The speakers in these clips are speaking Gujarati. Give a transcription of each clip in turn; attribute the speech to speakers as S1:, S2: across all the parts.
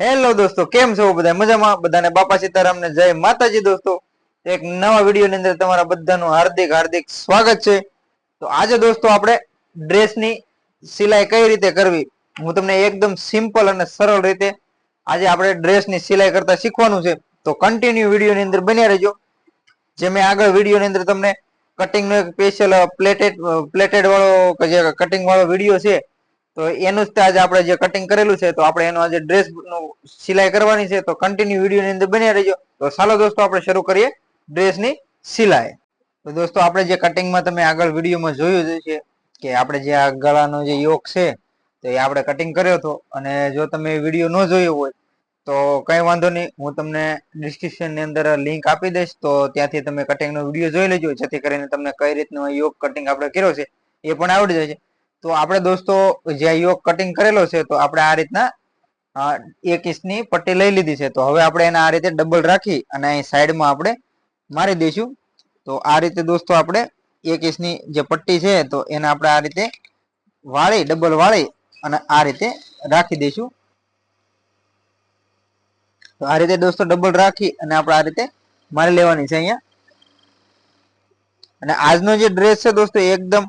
S1: હેલો દોસ્તો, કેમ છો બધા? મજામાં? બધાને બાપા સીતારામ ને જય માતાજી દોસ્તો. એક નવા વીડિયો ની અંદર તમારા બધાનું હાર્દિક હાર્દિક સ્વાગત છે. તો આજે દોસ્તો આપણે ડ્રેસની સિલાઈ કઈ રીતે કરવી? હું તમને એકદમ સિમ્પલ અને સરળ રીતે આજે આપણે ડ્રેસની સિલાઈ કરતા શીખવાનું છે. તો કન્ટિન્યુ વીડિયો ની અંદર બન્યા રહેજો. જે મેં આગળ વીડિયો ની અંદર તમને કટિંગ નો એક સ્પેશિયલ પ્લેટેડ પ્લેટેડ વાળો જે કટિંગ વાળો વીડિયો છે તો એનું જ આજે આપણે જે કટિંગ કરેલું છે, તો આપણે એનો આજે ડ્રેસનું સિલાઈ કરવાની છે, તો કન્ટિન્યુ વીડિયો ની અંદર બન્યા રહેજો. તો ચાલો દોસ્તો, આપણે શરૂ કરીએ ડ્રેસની સિલાઈ. તો દોસ્તો, આપણે જે કટિંગમાં તમે આગળ વિડીયોમાં જોયું જ છે કે આપણે જે આ ગળાનો જે યોગ છે, તો એ આપણે કટિંગ કર્યો હતો. અને જો તમે વીડિયો ન જોયો હોય, તો કઈ વાંધો નહીં, હું તમને ડિસ્ક્રિપ્શનની અંદર લિંક આપી દઈશ. તો ત્યાંથી તમે કટિંગનો વીડિયો જોઈ લેજો, જેથી કરીને તમને કઈ રીતનો યોગ કટિંગ આપણે કર્યો છે, એ પણ આવડી જાય છે. તો આપણે દોસ્તો, જે યોગ કટિંગ કરેલો છે, તો આપણે આ રીતના એક ઇંચની પટ્ટી લઈ લીધી છે. તો હવે આપણે એને આ રીતે ડબલ રાખી અને અહીં સાઈડમાં આપણે મારી દઈશું. તો આ રીતે દોસ્તો આપણે એક ઇંચની જે પટ્ટી છે, તો એને આપણે આ રીતે વાળી ડબલ વાળી અને આ રીતે રાખી દઈશું. તો આ રીતે દોસ્તો ડબલ રાખી અને આપણે આ રીતે મારી લેવાની છે અહીંયા. અને આજનો જે ડ્રેસ છે દોસ્તો એકદમ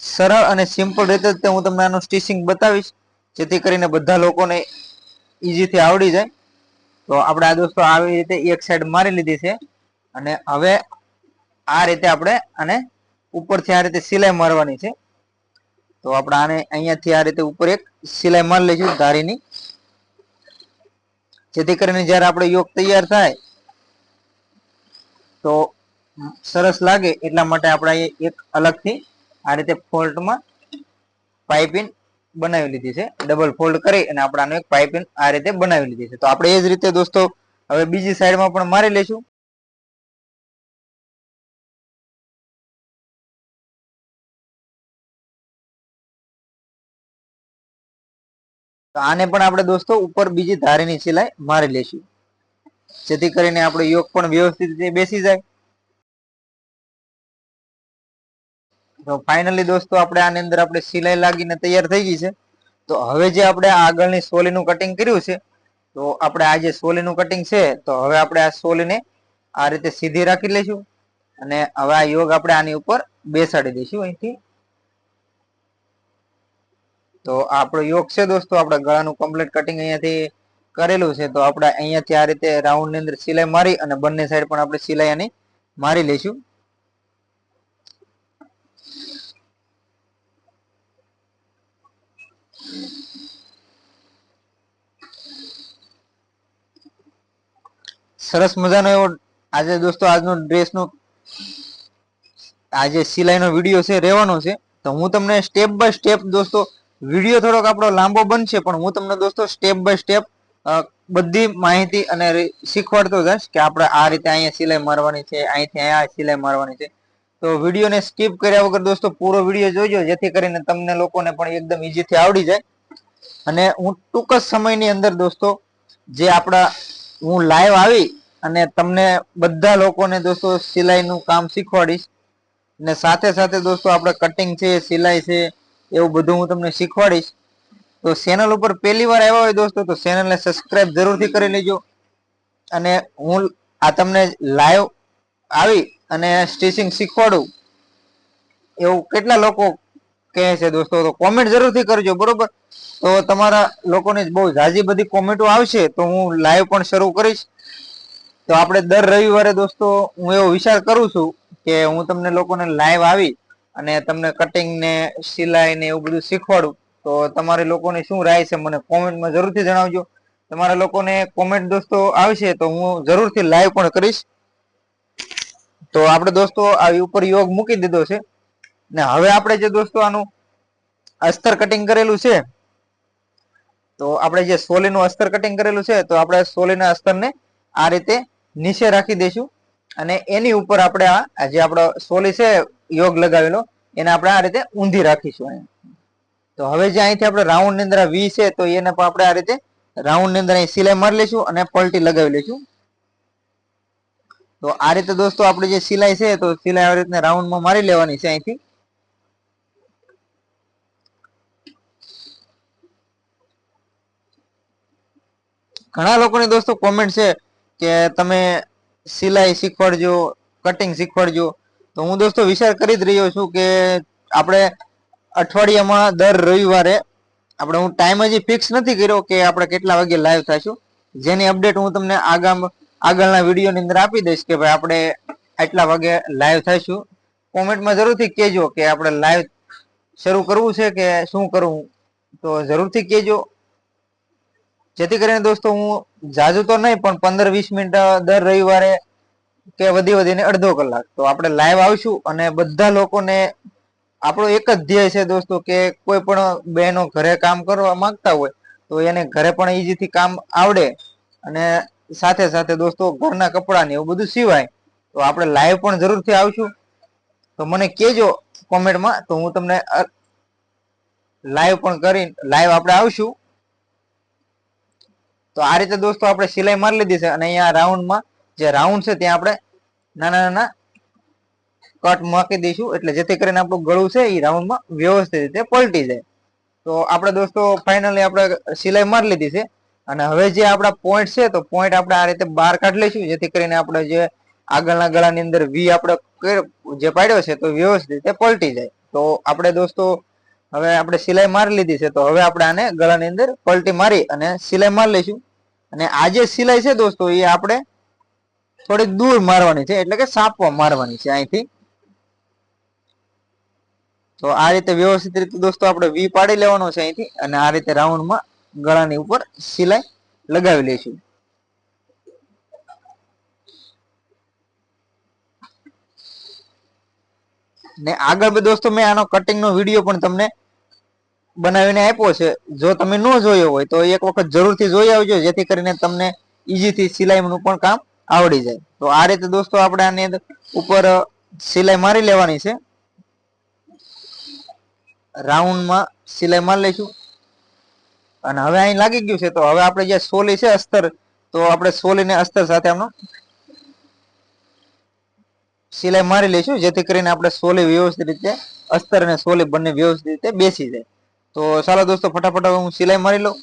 S1: સરળ અને સિમ્પલ રીતે જ હું તમને આનું સ્ટિચિંગ બતાવીશ, જેથી કરીને બધા લોકોને ઈઝીથી આવડી જાય. તો આપણે આ દોસ્તો આવી રીતે એક સાઈડ મારી લીધી છે અને હવે આ રીતે આપણે આને ઉપરથી આ રીતે સિલાઈ મારવાની છે. તો આપણે આને અહીંયાથી આ રીતે ઉપર એક સિલાઈ મારી લઈશું ધારીની. જેથી કરીને જ્યારે આપણે યોગ તૈયાર થાય, તો સરસ લાગે એટલા માટે આપણે એક અલગથી આ રીતે ફોલ્ટમાં પાઇપિંગ બનાવી લીધી છે. ડબલ ફોલ્ડ કરી અને આપણે આનું એક પાઇપિંગ આ રીતે બનાવી લીધી છે. તો આપણે એ જ રીતે દોસ્તો, હવે બીજી સાઈડમાં પણ મારી લઈશું. તો આને પણ આપણે દોસ્તો ઉપર બીજી ધારીની સિલાઈ મારી લઈશું. જેથી કરીને આપણો યોગ પણ વ્યવસ્થિત રીતે બેસી જાય. તો ફાઇનલી દોસ્તો આપણે આની અંદર આપણે સિલાઈ લાગીને તૈયાર થઈ ગઈ છે. તો હવે જે આપણે આગળની સોલીનું કટિંગ કર્યું છે, તો આપણે આ જે સોલીનું કટિંગ છે, તો હવે આપણે આ સોલીને આ રીતે સીધી રાખી લઈશું અને હવે આ યોગ આપણે આની ઉપર બેસાડી દઈશું અહીંથી. તો આપણો યોગ છે દોસ્તો, આપણા ગળાનું કમ્પ્લીટ કટિંગ અહીંયાથી કરેલું છે. તો આપણે અહીંયાથી આ રીતે રાઉન્ડની અંદર સિલાઈ મારી અને બંને સાઈડ પણ આપણે સિલાઈ આની મારી લઈશું. સરસ મજાનો એવો આજે દોસ્તો આજનો ડ્રેસનો આજે સિલાઈનો વીડિયો છે, રહેવાનો છે. તો હું તમને સ્ટેપ બાય સ્ટેપ દોસ્તો વીડિયો થોડોક આપણો લાંબો બનશે, પણ હું તમને દોસ્તો સ્ટેપ બાય સ્ટેપ બધી માહિતી અને શીખવાડતો જઈશ કે આપણે આ રીતે અહીંયા સિલાઈ મારવાની છે, અહીંથી અહીંયા સિલાઈ મારવાની છે. તો વિડીયોને સ્કીપ કર્યા વગર દોસ્તો પૂરો વીડિયો જોજો, જેથી કરીને તમને લોકોને પણ એકદમ ઈઝીથી આવડી જાય. અને હું ટૂંક જ સમયની અંદર દોસ્તો, જે આપણા હું લાઈવ આવી અને તમને બધા લોકોને દોસ્તો સિલાઈનું કામ શીખવાડીશ. ને સાથે સાથે દોસ્તો આપણે કટિંગ છે, સિલાઈ છે, એવું બધું હું તમને શીખવાડીશ. તો ચેનલ ઉપર પહેલી વાર આવ્યા હોય દોસ્તો, તો ચેનલને સબસ્ક્રાઇબ જરૂરથી કરી લેજો. અને હું આ તમને લાઈવ આવી અને સ્ટિચિંગ શીખવાડું. એવું કેટલા લોકો કહે છે દોસ્તો, તો કોમેન્ટ જરૂરથી કરજો, બરોબર? તો તમારા લોકોની બહુ ઝાઝી બધી કોમેન્ટો આવશે, તો હું લાઈવ પણ શરૂ કરીશ. તો આપણે દર રવિવારે દોસ્તો, હું એવો વિચાર કરું છું કે હું તમને લોકોને લાઈવ આવી અને તમને કટિંગ ને, સિલાઈ ને એવું બધું શીખવાડું. તો તમારે લોકોની શું રાય છે મને કોમેન્ટમાં જરૂરથી જણાવજો. તમારા લોકોને કોમેન્ટ દોસ્તો આવશે, તો હું જરૂરથી લાઈવ પણ કરીશ. તો આપણે દોસ્તો આવી ઉપર યોગ મૂકી દીધો છે. ને હવે આપણે જે દોસ્તો આનું અસ્તર કટિંગ કરેલું છે, તો આપણે જે સોલીનું અસ્તર કટિંગ કરેલું છે, તો આપણે સોલીના અસ્તરને આ રીતે નીચે રાખી દઈશું. અને એની ઉપર આપણે આ આ જે આપણો સોલી છે, યોગ લગાવેલો, એને આપણે આ રીતે ઊંધી રાખીશું તો હવે જે અહીંથી આપણે રાઉન્ડની અંદર વી છે, તો એને પણ આપણે આ રીતે રાઉન્ડની અંદર અહીં સિલાઈ મારી લઈશું અને પલટી લગાવી લઈશું. તો આ રીતે દોસ્તો આપણે જે સિલાઈ છે, તો સિલાઈ આવી રીતના રાઉન્ડમાં મારી લેવાની છે અહીંથી. ઘણા લોકોની દોસ્તો કોમેન્ટ છે કે તમે સિલાઈ શીખવાડજો કટિંગ શીખવાડજો. તો હું દોસ્તો વિચાર કરી જ રહ્યો છું કે આપણે અઠવાડિયામાં દર રવિવારે આપણે હું ટાઈમ હજી ફિક્સ નથી કર્યો કે આપણે કેટલા વાગે લાઈવ થઈશું. જેની અપડેટ હું તમને આગામ આગળના વિડીયોની અંદર આપી દઈશ કે ભાઈ આપણે આટલા વાગે લાઈવ થઈશું. કોમેન્ટમાં જરૂરથી કહેજો કે આપણે લાઈવ શરૂ કરવું છે કે શું કરવું. તો જરૂરથી કહેજો. જેથી કરીને દોસ્તો હું જાજુ તો નહીં, પણ પંદર વીસ મિનિટ દર રવિવારે કે વધી વધીને અડધો કલાક. તો આપણે લાઈવ આવશું અને બધા લોકોને આપણો એક જ ધ્યેય છે દોસ્તો કે કોઈ પણ બહેનો ઘરે કામ કરવા માંગતા હોય તો એને ઘરે પણ ઈઝીથી કામ આવડે. અને સાથે સાથે દોસ્તો ઘરના કપડા ને એવું બધું સિવાય, તો આપણે લાઈવ પણ જરૂરથી આવશું. તો મને કહેજો કોમેન્ટમાં, તો હું તમને લાઈવ પણ કરી લાઈવ આપણે આવશું. તો આ રીતે દોસ્તો આપણે સિલાઈ મારી લીધી છે અને અહીંયા રાઉન્ડમાં જે રાઉન્ડ છે ત્યાં આપણે નાના નાના કટ મૂકી દઈશું, એટલે જેથી કરીને આપણું ગળું છે એ રાઉન્ડમાં વ્યવસ્થિત રીતે પલટી જાય. તો આપણે દોસ્તો ફાઇનલી આપણે સિલાઈ મારી લીધી છે. અને હવે જે આપણા પોઈન્ટ છે, તો પોઈન્ટ આપણે આ રીતે બહાર કાઢી લઈશું, જેથી કરીને આપણે જે આગળના ગળાની અંદર વી આપણે જે પાડ્યો છે, તો વ્યવસ્થિત રીતે પલટી જાય. તો આપણે દોસ્તો, હવે આપણે સિલાઈ મારી લીધી છે, તો હવે આપણે આને ગળાની અંદર પલટી મારી અને સિલાઈ મારી લઈશું. અને આ જે સિલાઈ છે દોસ્તો, એ આપણે થોડીક દૂર મારવાની છે, એટલે કે સાપવા મારવાની છે અહીંથી. તો આ રીતે વ્યવસ્થિત રીતે દોસ્તો આપણે વી પાડી લેવાનો છે અહીંથી, અને આ રીતે રાઉન્ડમાં ગળાની ઉપર સિલાઈ લગાવી લઈશું ને આગળ દોસ્તો મેં આનો કટિંગ નો વીડિયો પણ તમને બનાવીને આપ્યો છે. જો તમે ન જોયો હોય તો એક વખત જરૂરથી જોઈ આવજો, જેથી કરીને તમને ઈઝીથી સિલાઈનું પણ કામ આવડી જાય. તો આ રીતે દોસ્તો આપણે આની ઉપર સિલાઈ મારી લેવાની છે. રાઉન્ડમાં સિલાઈ મારી લઈશું. અને હવે અહીં લાગી ગયું છે, તો હવે આપણે જે સોલી છે અસ્તર, તો આપણે સોલી ને અસ્તર સાથે આમનો સિલાઈ મારી લઈશું, જેથી કરીને આપણે સોલી વ્યવસ્થિત રીતે, અસ્તર અને સોલી બંને વ્યવસ્થિત રીતે બેસી જાય. તો ચાલો દોસ્તો, ફટાફટ હવે હું સિલાઈ મારી લઉં.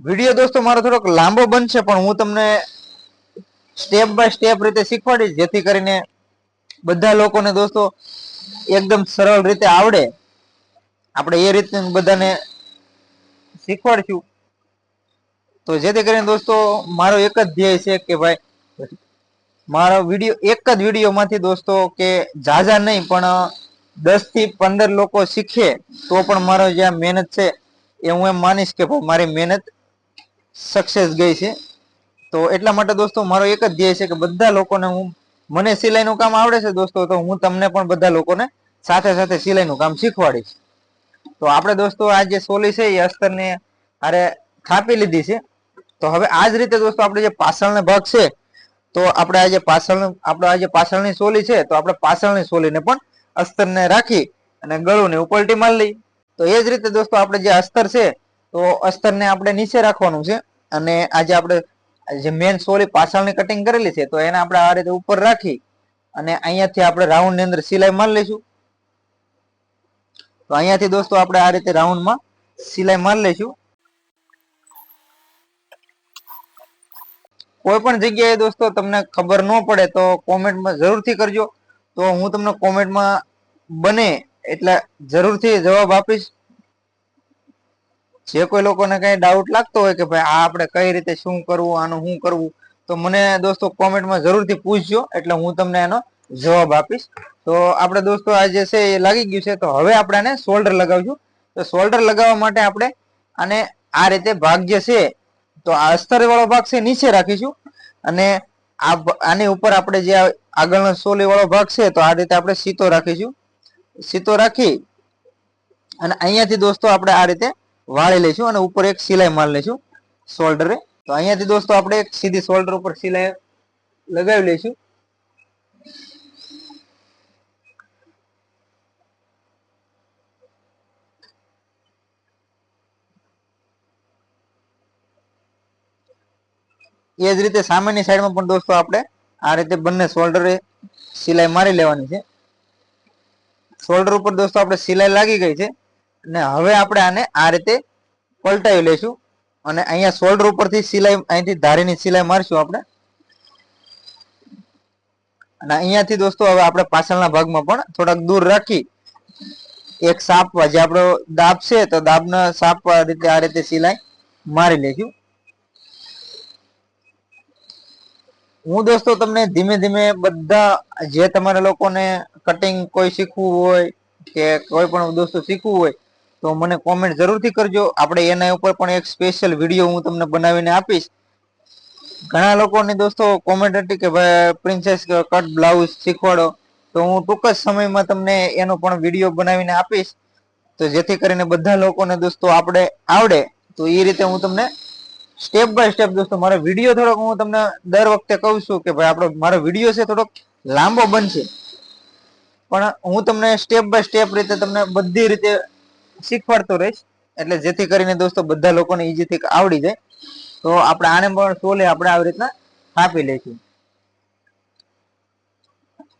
S1: વીડિયો દોસ્તો, મારો થોડોક લાંબો બનશે, પણ હું તમને સ્ટેપ બાય સ્ટેપ રીતે શીખવાડીશ, જેથી કરીને બધા લોકોને દોસ્તો, એકદમ સરળ રીતે આવડે. આપણે એ રીતે બધાને શીખવાડશું. તો જેથી કરીને દોસ્તો, મારો એક જ ધ્યેય છે કે ભાઈ, મારો વીડિયો, એક જ વિડીયોમાંથી દોસ્તો કે જાજા નહીં, પણ દસથી પંદર લોકો શીખે, તો પણ મારો જે મહેનત છે, એ હું એમ માનીશ કે ભાઈ મારી મહેનત સક્સેસ ગઈ છે. તો એટલા માટે દોસ્તો, મારો એક જ ધ્યેય છે કે બધા લોકોને હું, મને સિલાઈનું કામ આવડે છે દોસ્તો, તો હું તમને પણ બધા લોકોને સાથે સાથે સિલાઈનું કામ શીખવાડીશ. તો આપણે દોસ્તો આ જે સોલી છે એ અસ્તરને અરે થાપી લીધી છે. તો હવે આ જ રીતે દોસ્તો આપણે જે પાછળનો ભાગ છે, તો આપણે આ જે પાછળ, આપણે આ જે પાછળની સોલી છે, તો આપણે પાછળની સોલીને પણ અસ્તરને રાખી અને ગળુંને ઉપલટી મારી લઈ તો એ જ રીતે દોસ્તો આપણે જે અસ્તર છે, તો અસ્તરને આપણે નીચે રાખવાનું છે અને આજે આપણે જે મેન સોલી પાછળની કટિંગ કરેલી છે, તો એને આપણે આ રીતે ઉપર રાખી અને અહીંયાથી આપણે રાઉન્ડની અંદર સિલાઈ મારી લઈશું. તો અહીંયાથી દોસ્તો આપણે આ રીતે રાઉન્ડમાં સિલાઈ મારી લઈશું. કોઈ પણ જગ્યાએ દોસ્તો તમને ખબર ન પડે તો કોમેન્ટમાં જરૂરથી કરજો. તો હું તમને કોમેન્ટમાં બને એટલે જરૂરથી જવાબ આપીશ. જે કોઈ લોકોને કઈ ડાઉટ લાગતો હોય કે ભાઈ આ આપણે કઈ રીતે શું કરવું, આનું શું કરવું, તો મને દોસ્તો કોમેન્ટમાં જરૂરથી પૂછજો એટલે હું તમને એનો જવાબ આપીશ. તો આપણે દોસ્તો, આ જે છે એ લાગી ગયું છે, તો હવે આપણે આને શોલ્ડર લગાવશું તો શોલ્ડર લગાવવા માટે આપણે આને આ રીતે ભાગ જે છે, તો આ અસ્તર વાળો ભાગ છે નીચે રાખીશું. અને આ આની ઉપર આપણે જે આગળનો સોલી વાળો ભાગ છે, તો આ રીતે આપણે સીતો રાખીશું. સીતો રાખી અને અહીંયાથી દોસ્તો આપણે આ રીતે વાળી લઈશું અને ઉપર એક સિલાઈ મારી લઈશું શોલ્ડરે તો અહીંયાથી દોસ્તો આપણે એક સીધી શોલ્ડર ઉપર સિલાઈ લગાવી લઈશું. એ જ રીતે સામેની સાઈડમાં પણ દોસ્તો આપણે આ રીતે બંને શોલ્ડરે સિલાઈ મારી લેવાની છે. શોલ્ડર ઉપર દોસ્તો આપણે સિલાઈ લાગી ગઈ છે અને હવે આપણે આને આ રીતે પલટાવી લઈશું અને અહીંયા શોલ્ડર ઉપરથી સિલાઈ અહીંથી ધારીની સિલાઈ મારશું આપણે. અને અહીંયાથી દોસ્તો હવે આપણે પાછળના ભાગમાં પણ થોડાક દૂર રાખી એક સાપવા જે આપણો દાબ છે તો દાબના સાપવા રીતે આ રીતે સિલાઈ મારી લેશું હું દોસ્તો તમને ધીમે ધીમે બધા જે તમારા લોકોને કટિંગ કોઈ શીખવું હોય કે કોઈ પણ દોસ્તો શીખવું હોય, તો મને કોમેન્ટ જરૂરથી કરજો. આપણે એના ઉપર પણ એક સ્પેશિયલ વીડિયો હું તમને બનાવીને આપીશ. ઘણા લોકોની દોસ્તો કોમેન્ટ હતી કે ભાઈ પ્રિન્સેસ કટ બ્લાઉઝ શીખવાડો. તો હું ટૂંક જ સમયમાં તમને એનો પણ વીડિયો બનાવીને આપીશ. તો જેથી કરીને બધા લોકોને દોસ્તો આપણે આવડે, તો એ રીતે હું તમને સ્ટેપ બાય સ્ટેપ દોસ્તો, મારો વીડિયો થોડોક હું તમને દર વખતે કહું છું કે ભાઈ આપણો, મારો વીડિયો છે થોડોક લાંબો બનશે. પણ હું તમને સ્ટેપ બાય સ્ટેપ રીતે તમને બધી રીતે શીખવાડતો રહીશ. એટલે જેથી કરીને દોસ્તો, બધા લોકોને ઈઝીથી આવડી જાય. તો આપણે આને પણ સોલે આપણે આવી રીતના આપી લઈશું.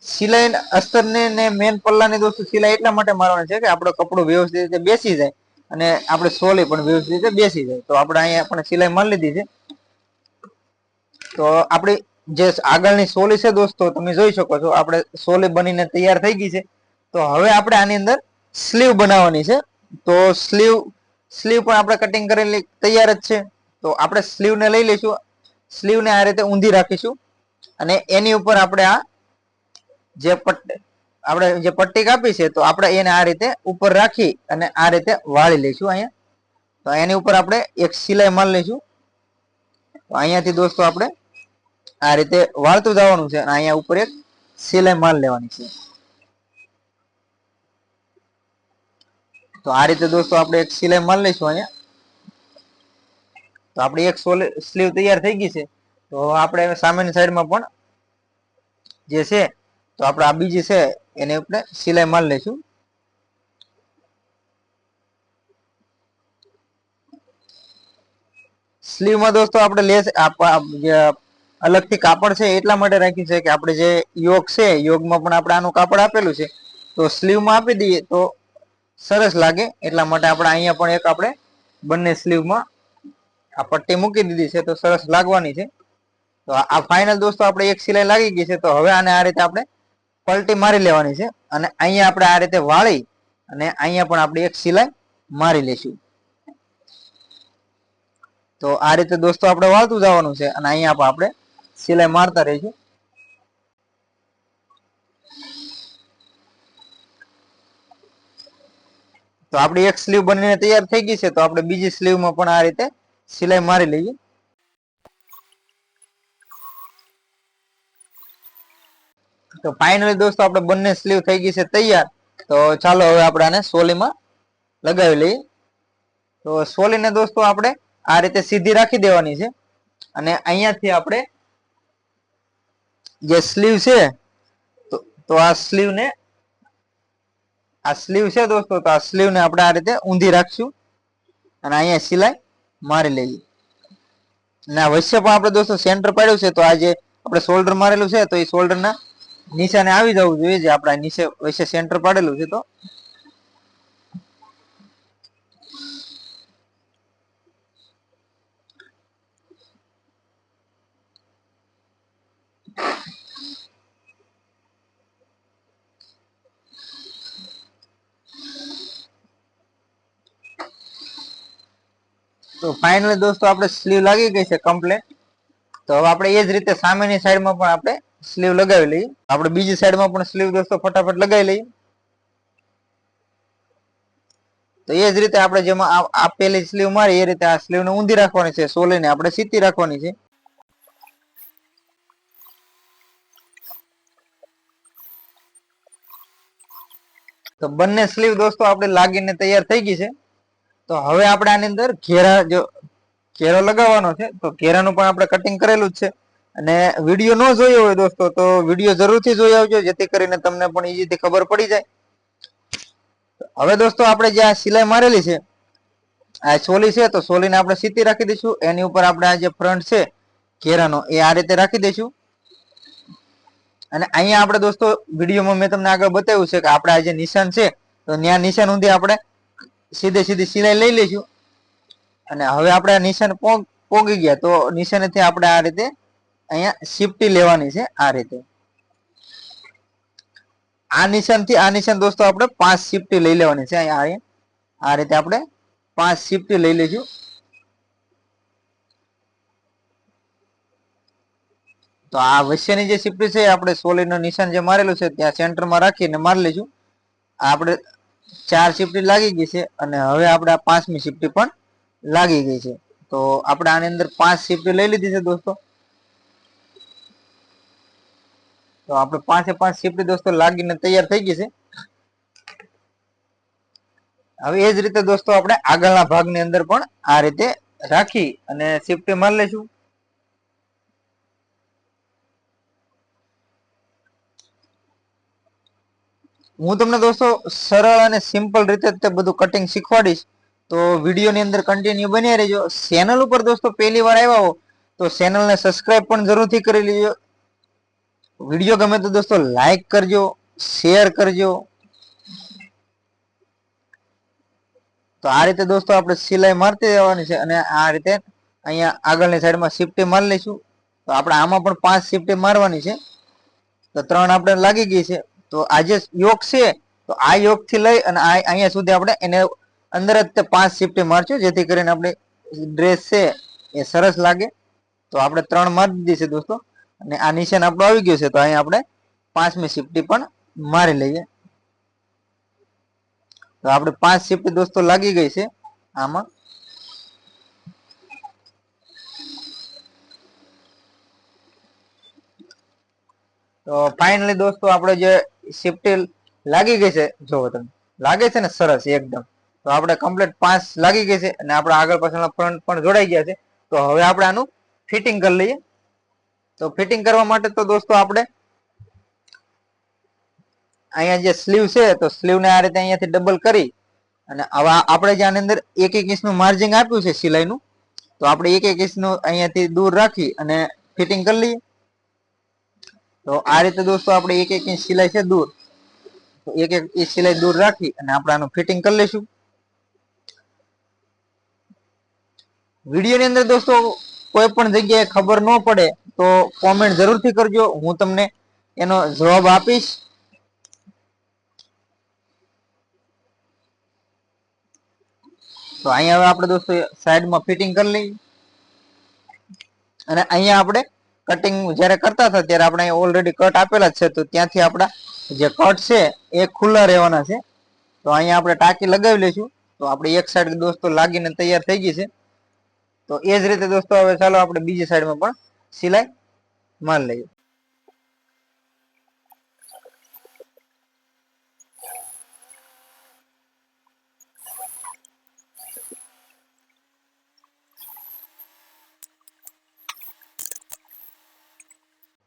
S1: સિલાઈ અસ્તરને ને મેન પલ્લાની દોસ્તો, સિલાઈ એટલા માટે મારવાની છે કે આપણો કપડો વ્યવસ્થિત રીતે બેસી જાય. અને આપણે સોલી પણ વ્યવસ્થિત બેસી જાય. તો આપણે અહીંયા પણ સિલાઈ મારી લીધી છે. તો આપણી જે આગળની સોલી છે દોસ્તો, તમે જોઈ શકો છો, આપણે સોલી બનીને તૈયાર થઈ ગઈ છે. તો હવે આપણે આની અંદર સ્લીવ બનાવવાની છે. તો સ્લીવ સ્લીવ પણ આપણે કટિંગ કરેલી તૈયાર જ છે. તો આપણે સ્લીવને લઈ લઈશું. સ્લીવને આ રીતે ઊંધી રાખીશું. અને એની ઉપર આપણે આ જે પટ્ટી આપણે જે પટ્ટી કાપી છે, તો આપણે એને આ રીતે ઉપર રાખી અને આ રીતે વાળી લઈશું અહીંયા. તો એની ઉપર આપણે એક સિલાઈ માલ લઈશું. તો અહીંયાથી દોસ્તો આપણે આ રીતે વાળતું જવાનું છે અને અહીંયા ઉપર એક સિલાઈ માલ લેવાની છે. તો આ રીતે દોસ્તો આપણે એક સિલાઈ માલ લઈશું અહીંયા. તો આપણી એક સ્લીવ તૈયાર થઈ ગઈ છે. તો આપણે સામેની સાઈડમાં પણ જે છે, તો આપણે આ બીજી છે એને આપણે સિલાઈ માર લઈશું. સ્લીવમાં દોસ્તો આપણે લેસ અલગથી કાપડ છે એટલા માટે રાખ્યું છે કે આપણે જે યોગ છે, યોગમાં પણ આપણે આનું કાપડ આપેલું છે. તો સ્લીવમાં આપી દઈએ તો સરસ લાગે. એટલા માટે આપણે અહીંયા પણ એક આપણે બંને સ્લીવમાં આ પટ્ટી મૂકી દીધી છે તો સરસ લાગવાની છે. તો આ ફાઇનલ દોસ્તો આપણે એક સિલાઈ લાગી ગઈ છે. તો હવે આને આ રીતે આપણે પલટી મારી લેવાની છે અને અહીંયા આપણે આ રીતે વાળી અને અહીંયા પણ આપણે એક સિલાઈ મારી લેશું તો આ રીતે દોસ્તો આપણે વાળતું જવાનું છે અને અહીંયા પણ આપણે સિલાઈ મારતા રહીશું. તો આપણી એક સ્લીવ બનીને તૈયાર થઈ ગઈ છે તો આપણે બીજી સ્લીવમાં પણ આ રીતે સિલાઈ મારી લઈએ. તો ફાઇનલી દોસ્તો આપણે બંને સ્લીવ થઈ ગઈ છે તૈયાર. તો ચાલો હવે આપણે આને સોલીમાં લગાવી લઈએ. તો સોલીને દોસ્તો આપણે આ રીતે સીધી રાખી દેવાની છે. અને અહીંયાથી આપણે જે સ્લીવ છે, તો આ સ્લીવને આ સ્લીવ છે દોસ્તો, તો આ સ્લીવ ને આપણે આ રીતે ઊંધી રાખશું. અને અહીંયા સિલાઈ મારી લઈએ. અને આ વચ્ચે પણ આપણે દોસ્તો સેન્ટર પાડ્યું છે, તો આ જે આપણે શોલ્ડર મારેલું છે, તો એ શોલ્ડરના નીચાને આવી જવું જોઈએ જે આપણા નીચે વચ્ચે સેન્ટર પાડેલું છે તો. તો ફાઇનલી દોસ્તો આપણે સ્લીવ લાગી ગઈ છે કમ્પ્લેટ તો હવે આપણે એ જ રીતે સામેની સાઈડમાં પણ આપણે સ્લીવ લગાવી લઈએ આપણે બીજી સાઈડમાં પણ સ્લીવ દોસ્તો ફટાફટ લગાવી લઈએ તો એ જ રીતે આપણે જેમાં આપેલી સ્લીવ મારી, એ રીતે આ સ્લીવને ઊંધી રાખવાની છે સોલીને આપણે સીધી રાખવાની છે. તો બંને સ્લીવ દોસ્તો આપણે લાગીને તૈયાર થઈ ગઈ છે. તો હવે આપણે આની અંદર ઘેરા જો ઘેરો લગાવવાનો છે. તો ઘેરાનું પણ આપણે કટિંગ કરેલું જ છે. અને વીડિયો ન જોયો હોય દોસ્તો, તો વીડિયો જરૂરથી જોઈ આવજો, જેથી કરીને તમને પણ ઈઝીથી ખબર પડી જાય. હવે દોસ્તો, આપણે જે આ સિલાઈ મારેલી છે, આ સોલી છે, તો સોલીને આપણે સીધી રાખી દઈશું. એની ઉપર આપણે આ જે ફ્રન્ટ છે, ઘેરાનો, એ આ રીતે રાખી દઈશું. અને અહીંયા આપણે દોસ્તો, વિડીયોમાં મેં તમને આગળ બતાવ્યું છે કે આપણે આ જે નિશાન છે, તો ત્યાં નિશાન સુધી આપણે સીધે સીધી સિલાઈ લઈ લઈશું. અને હવે આપણે નિશાન પોગી ગયા, તો નિશાનેથી આપણે આ રીતે અહીંયા શિફ્ટી લેવાની છે આ રીતે. આ નિશાનથી આ નિશાન દોસ્તો આપણે પાંચ શિફ્ટી લઈ લેવાની છે આ- રીતે આપણે પાંચ શિફ્ટી લઈ લેજો તો આ વચ્ચેની જે શિફ્ટી છે આપણે સોલિડનું નિશાન જે મારેલું છે ત્યાં સેન્ટરમાં રાખીને મારી લઈશું. આપણે ચાર શિફ્ટી લાગી ગઈ છે અને હવે આપણે આ પાંચમી શિફ્ટી પણ લાગી ગઈ છે. તો આપણે આની અંદર પાંચ શિફ્ટી લઈ લીધી છે દોસ્તો. તો આપણે પાંચે પાંચ શિફ્ટી દોસ્તો લાગીને તૈયાર થઈ ગઈ છે. હવે એ જ રીતે દોસ્તો આપણે આગળના ભાગની અંદર પણ આ રીતે રાખી અને શિફ્ટી મારી લઈશું. હું તમને દોસ્તો સરળ અને સિમ્પલ રીતે તે બધું કટિંગ શીખવાડીશ. તો વિડીયોની અંદર કન્ટિન્યુ બન્યા રહેજો. ચેનલ ઉપર દોસ્તો પહેલી વાર આવ્યા હો, તો ચેનલને સબસ્ક્રાઇબ પણ જરૂરથી કરી લેજો. વીડિયો ગમે તો દોસ્તો લાઈક કરજો શેર કરજો. તો આ રીતે દોસ્તો આપણે સિલાઈ મારતી દેવાની છે અને આ રીતે અહીંયા આગળની સાઈડમાં શિફ્ટી મારી લઈશું. તો આપણે આમાં પણ પાંચ શિફ્ટી મારવાની છે. તો ત્રણ આપણે લાગી ગઈ છે. તો આ જે યોગ છે. તો આ યોગથી લઈ અને અહીંયા સુધી આપણે એને અંદર જ તે પાંચ શિફ્ટી મારશું, જેથી કરીને આપણે ડ્રેસ છે એ સરસ લાગે. તો આપણે ત્રણ મારી દીધી છે દોસ્તો. અને આ નિશાન આપણું આવી ગયું છે, તો અહીં આપણે પાંચમી શિફ્ટી પણ મારી લઈએ. તો આપણે પાંચ શિફ્ટી દોસ્તો લાગી ગઈ છે, આમાં. તો ફાઇનલી દોસ્તો આપણે જે શિફ્ટી લાગી ગઈ છે, જોવો તમે. લાગે છે ને સરસ એકદમ. તો આપણે કમ્પ્લીટ પાંચ લાગી ગઈ છે અને આપણે આગળ પાછળના ફ્રન્ટ પણ જોડાઈ ગયા છે. તો હવે આપણે આનું ફિટિંગ કરી લઈએ. તો ફિટિંગ કરવા માટે તો દોસ્તો આપણે અહીંયા જે સ્લીવ છે, તો સ્લીવ ને આ રીતે અહીંયાથી ડબલ કરી અને હવે આપણે જે આની અંદર એક એક ઇંચનું માર્જિંગ આપ્યું છે સિલાઈનું, તો આપણે એક એક ઇંચનું અહીંયાથી દૂર રાખી અને ફિટિંગ કરી લઈએ. તો આ રીતે દોસ્તો આપણે એક એક ઇંચ સિલાઈ છે દૂર. તો એક એક ઇંચ સિલાઈ દૂર રાખી અને આપણે આનું ફિટિંગ કરી લઈશું. વિડીયોની અંદર દોસ્તો કોઈ પણ જગ્યાએ ખબર ન પડે તો કોમેન્ટ જરૂરથી કરજો. હું તમને એનો જવાબ આપીશ. તો અહીંયા હવે આપણે દોસ્તો સાઈડમાં ફિટિંગ કરી લઈએ. અને અહીંયા આપણે કટિંગ જ્યારે કરતા હતા ત્યારે આપણે ઓલરેડી કટ આપેલા છે. તો ત્યાંથી આપણા જે કટ છે એ ખુલ્લા રહેવાના છે. તો અહીંયા આપણે ટાંકી લગાવી લઈશું. તો આપણે એક સાઈડ દોસ્તો લાગીને તૈયાર થઈ ગઈ છે. તો એ જ રીતે દોસ્તો, હવે ચાલો આપણે બીજી સાઈડમાં પણ સિલાઈ માલ લઈએ.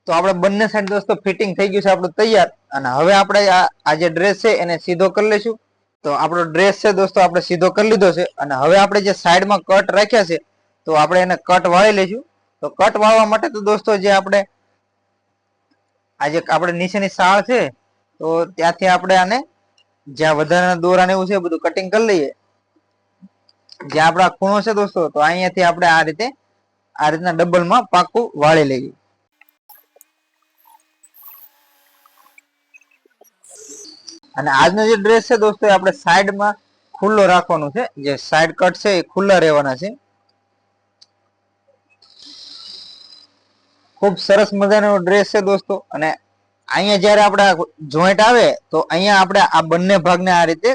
S1: તો આપણે બંને સાઈડ દોસ્તો ફિટિંગ થઈ ગયું છે આપણું તૈયાર. અને હવે આપણે આ આ જે ડ્રેસ છે એને સીધો કરી લઈશું. તો આપણો ડ્રેસ છે દોસ્તો, આપણે સીધો કરી લીધો છે. અને હવે આપણે જે સાઈડમાં કટ રાખ્યા છે તો આપણે એને કટ વાળી લઈશું. તો કટ વાળવા માટે તો દોસ્તો જે આપણે, આ જે આપણે નીચેની સાળ છે, તો ત્યાંથી આપણે આને જ્યાં વધારાના દોરા ને એવું છે બધું કટિંગ કરી લઈએ. જે આપણા ખૂણો છે દોસ્તો, તો અહીંયાથી આપણે આ રીતે, આ રીતના ડબલમાં પાકું વાળી લઈએ. અને આજનો જે ડ્રેસ છે દોસ્તો એ આપણે સાઈડમાં ખુલ્લો રાખવાનો છે. જે સાઈડ કટ છે એ ખુલ્લા રહેવાના છે. ખૂબ સરસ મજાનો ડ્રેસ છે દોસ્તો. અને અહીંયા જ્યારે આપણે જોઈન્ટ આવે, તો અહીંયા આપણે આ બંને ભાગને આ રીતે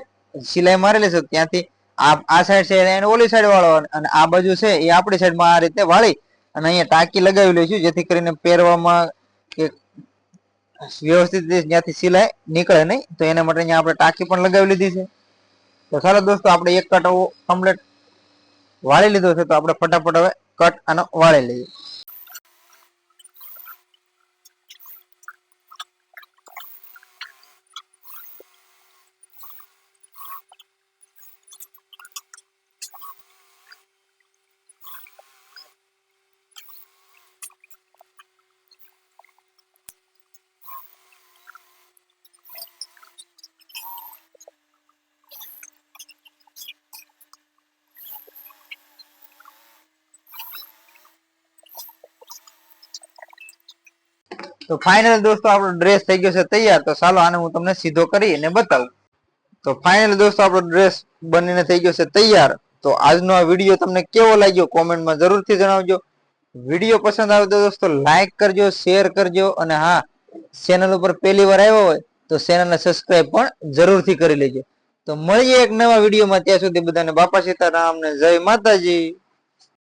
S1: સિલાઈ મારેલી છે. ત્યાંથી આ આ સાઈડ છે એને ઓલી સાઈડ વાળો અને આ બાજુ છે એ આપણી સાઈડમાં આ રીતે વાળી અને અહીંયા ટાંકી લગાવી લઈશું, જેથી કરીને પહેરવામાં કે વ્યવસ્થિત જ્યાંથી સિલાઈ નીકળે નહીં. તો એના માટે અહીંયા આપણે ટાંકી પણ લગાવી લીધી છે. તો ચાલો દોસ્તો, આપણે એક કટ કમ્પ્લેટ વાળી લીધો છે. તો આપણે ફટાફટ હવે કટ આનો વાળી લઈએ. તો ફાઇનલ દોસ્તો, આપણો ડ્રેસ થઈ ગયો છે તૈયાર. તો ચાલો આને હું તમને સીધો કરીને બતાવું. તો ફાઇનલ દોસ્તો, આપણો ડ્રેસ બનીને થઈ ગયો છે તૈયાર. તો આજનો આ વીડિયો તમને કેવો લાગ્યો કોમેન્ટમાં જરૂરથી જણાવજો. વીડિયો પસંદ આવે તો દોસ્તો લાઈક કરજો શેર કરજો અને હા ચેનલ ઉપર પહેલી વાર આવ્યો હોય તો ચેનલને સબસ્ક્રાઇબ પણ જરૂરથી કરી લેજો. તો મળીએ એક નવા વિડીયોમાં, ત્યાં સુધી બધાને બાપા સીતારામ ને જય માતાજી.